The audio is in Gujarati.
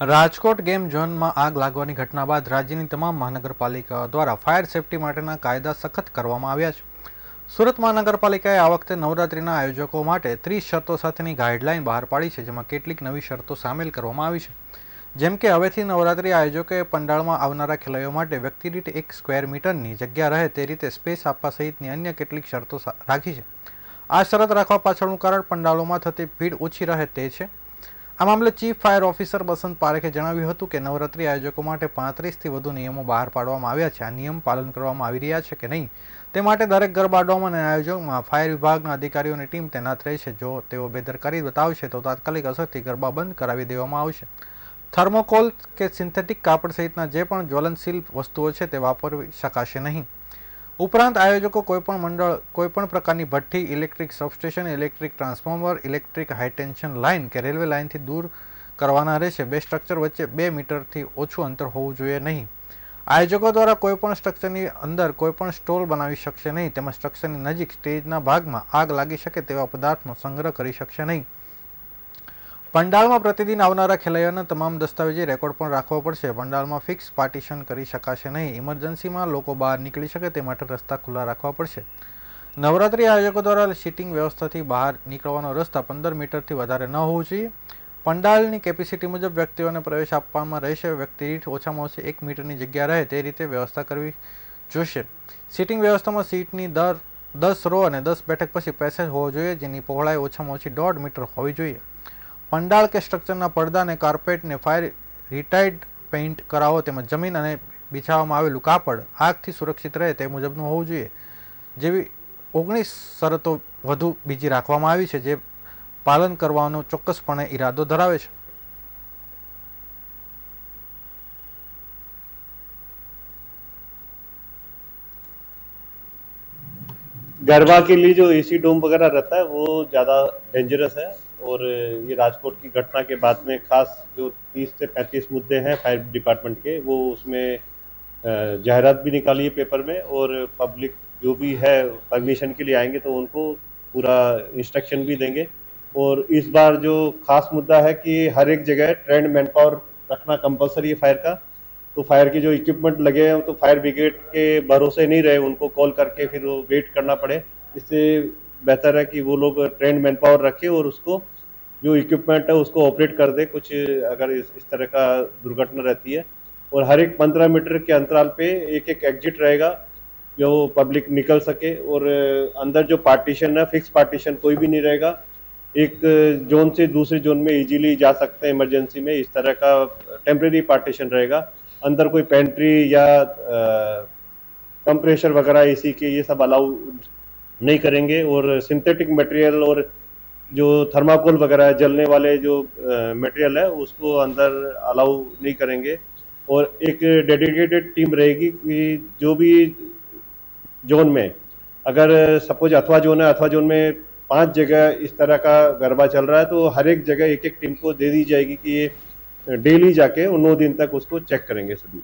રાજકોટ ગેમ ઝોનમાં આગ લાગવાની ઘટના બાદ રાજ્યની તમામ મહાનગરપાલિકાઓ દ્વારા ફાયર સેફટી માટેના કાયદા સખત કરવામાં આવ્યા છે. સુરત મહાનગરપાલિકાએ આ વખતે નવરાત્રિના આયોજકો માટે ત્રીસ શરતો સાથેની ગાઈડલાઈન બહાર પાડી છે, જેમાં કેટલીક નવી શરતો સામેલ કરવામાં આવી છે. જેમ કે, હવેથી નવરાત્રિ આયોજકોએ પંડાળમાં આવનારા ખેલૈયો માટે વ્યક્તિ દીઠ એક સ્ક્વેર મીટરની જગ્યા રહે તે રીતે સ્પેસ આપવા સહિતની અન્ય કેટલીક શરતો રાખી છે. આ શરત રાખવા પાછળનું કારણ પંડાળોમાં થતી ભીડ ઓછી રહે તે છે. આ મામલે ચીફ ફાયર ઓફિસર બસંત પારેખે જણાવ્યું હતું કે નવરાત્રી આયોજકો માટે પાંત્રીસથી વધુ નિયમો બહાર પાડવામાં આવ્યા છે. આ નિયમ પાલન કરવામાં આવી રહ્યા છે કે નહીં? તે માટે દરેક ગરબાડોમાં અને આયોજકમાં ફાયર વિભાગના અધિકારીઓની ટીમ તૈનાત રહેશે જો તેઓ બેદરકારી બતાવશે તો તાત્કાલિક અસરથી ગરબા બંધ કરાવી દેવામાં આવશે. થર્મોકોલ કે સિન્થેટિક કાપડ સહિતના જે પણ જ્વલનશીલ વસ્તુઓ છે તે વાપરવી શકાશે નહીં. ઉપરાંત આયોજકો કોઈપણ મંડળ, કોઈપણ પ્રકારની ભઠ્ઠી, electric substation, electric transformer, electric high tension line કે રેલવે લાઇનથી દૂર કરવાના રહેશે. બે સ્ટ્રક્ચર વચ્ચે બે મીટરથી ઓછું અંતર હોવું જોઈએ નહીં. આયોજકો દ્વારા કોઈપણ સ્ટ્રક્ચરની અંદર કોઈપણ સ્ટોલ બનાવી શકશે નહીં તેમજ સ્ટ્રક્ચરની નજીક સ્ટેજના ભાગમાં આગ લાગી શકે તેવા પદાર્થનો સંગ્રહ કરી શકશે નહીં. પંડાળમાં પ્રતિદિન આવનારા ખેલૈયાના તમામ દસ્તાવેજી રેકોર્ડ પણ રાખવો પડશે. પંડાળમાં ફિક્સ પાર્ટીશન કરી શકાશે નહીં. ઇમરજન્સીમાં લોકો બહાર નીકળી શકે તે માટે રસ્તા ખુલ્લા રાખવા પડશે. નવરાત્રી આયોજકો દ્વારા સીટિંગ વ્યવસ્થાથી બહાર નીકળવાનો રસ્તા પંદર મીટરથી વધારે ન હોવું જોઈએ. પંડાળની કેપેસિટી મુજબ વ્યક્તિઓને પ્રવેશ આપવામાં રહેશે. વ્યક્તિ દીઠ ઓછામાં ઓછી એક મીટરની જગ્યા રહે તે રીતે વ્યવસ્થા કરવી જોશે. સીટિંગ વ્યવસ્થામાં સીટની દર દસ રો અને દસ બેઠક પછી પેસેજ હોવો જોઈએ, જેની પહોળાઈ ઓછામાં ઓછી દોઢ મીટર હોવી જોઈએ. પંડાળ કે સ્ટ્રક્ચરના પડદા અને કાર્પેટને ફાયર રિટાઇડ પેઇન્ટ કરાવો તેમજ જમીન અને બિછાવવામાં આવેલું કાપડ આગથી સુરક્ષિત રહે તે મુજબનું હોવું જોઈએ જેવી ઓગણીસ શરતો વધુ બીજી રાખવામાં આવી છે જે પાલન કરવાનો ચોક્કસપણે ઈરાદો ધરાવે છે गरबा के लिए जो एसी डोम वगैरह रहता है वो ज़्यादा डेंजरस है और ये राजकोट की घटना के बाद में खास जो 30 से 35 मुद्दे हैं फायर डिपार्टमेंट के, वो उसमें जाहिरात भी निकाली है पेपर में और पब्लिक जो भी है परमिशन के लिए आएँगे तो उनको पूरा इंस्ट्रक्शन भी देंगे। और इस बार जो खास मुद्दा है कि हर एक जगह ट्रेंड मैन पावर रखना कंपलसरी है फायर का तो फायर के जो इक्विपमेंट लगे हैं तो फायर ब्रिगेड के भरोसे नहीं रहे, उनको कॉल करके फिर वो वेट करना पड़े। इससे बेहतर है कि वो लोग ट्रेंड मैन पावर रखे और उसको जो इक्विपमेंट है उसको ऑपरेट कर दे। कुछ अगर इस, इस तरह का दुर्घटना रहती है। और हर एक पंद्रह मीटर के अंतराल पे एक एक एग्जिट रहेगा जो पब्लिक निकल सके। और अंदर जो पार्टीशन है फिक्स पार्टीशन कोई भी नहीं रहेगा। एक जोन से दूसरे जोन में इजीली जा सकते हैं इमरजेंसी में। इस तरह का टेम्परेरी पार्टीशन रहेगा। अंदर कोई पेंट्री या कंप्रेशर वगैरह एसी के ये सब अलाउ नहीं करेंगे। और सिंथेटिक मटेरियल और जो थर्माकोल वगैरह जलने वाले जो मटेरियल है, उसको अंदर अलाउ नहीं करेंगे। और एक डेडिकेटेड टीम रहेगी कि जो भी जोन में, अगर सपोज़ अथवा जोन है, अथवा जोन में पाँच जगह इस तरह का गरबा चल रहा है तो हर एक जगह एक एक टीम को दे दी जाएगी कि ये डेली जाके नौ दिन तक उसको चेक करेंगे सभी।